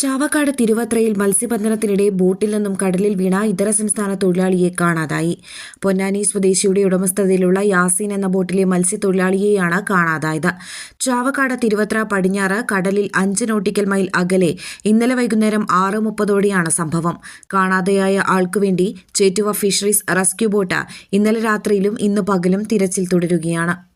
Chavakkad തിരുവത്രയിൽ മത്സ്യബന്ധനത്തിനിടെ ബോട്ടിൽ നിന്നും കടലിൽ വീണ ഇതര സംസ്ഥാന തൊഴിലാളിയെ കാണാതായി. പൊന്നാനി സ്വദേശിയുടെ ഉടമസ്ഥതയിലുള്ള യാസീൻ എന്ന ബോട്ടിലെ മത്സ്യത്തൊഴിലാളിയെയാണ് കാണാതായത്. ചാവക്കാട് തിരുവത്ര പടിഞ്ഞാറ് കടലിൽ അഞ്ച് നോട്ടിക്കൽ മൈൽ അകലെ ഇന്നലെ വൈകുന്നേരം ആറ് മുപ്പതോടെയാണ് സംഭവം. കാണാതെയായ ആൾക്കുവേണ്ടി ചേറ്റുവ ഫിഷറീസ് റെസ്ക്യൂ ബോട്ട് ഇന്നലെ രാത്രിയിലും ഇന്ന് പകലും തിരച്ചിൽ തുടരുകയാണ്.